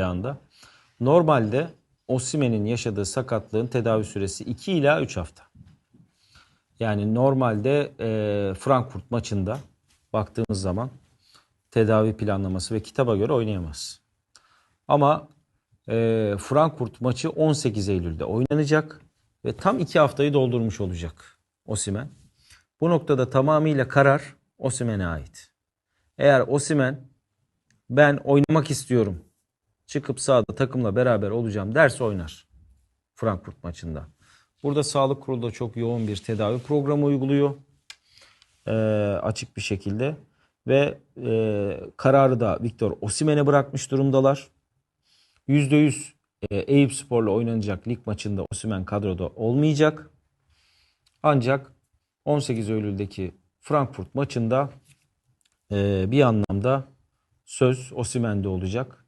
ayağında. Normalde Osimhen'in yaşadığı sakatlığın tedavi süresi 2 ila 3 hafta. Yani normalde e, Frankfurt maçında baktığımız zaman tedavi planlaması ve kitaba göre oynayamaz. Ama e, Frankfurt maçı 18 Eylül'de oynanacak ve tam 2 haftayı doldurmuş olacak Osimhen. Bu noktada tamamıyla karar Osimhen'e ait. Eğer Osimhen ben oynamak istiyorum çıkıp sahada takımla beraber olacağım derse oynar Frankfurt maçında. Burada sağlık kurulu da çok yoğun bir tedavi programı uyguluyor. Ee, açık bir şekilde ve e, kararı da Victor Osimhen'e bırakmış durumdalar. %100 e, Eyüp Spor'la oynanacak lig maçında Osimhen kadroda olmayacak. Ancak 18 Eylül'deki Frankfurt maçında e, bir anlamda söz Osimhen'de olacak.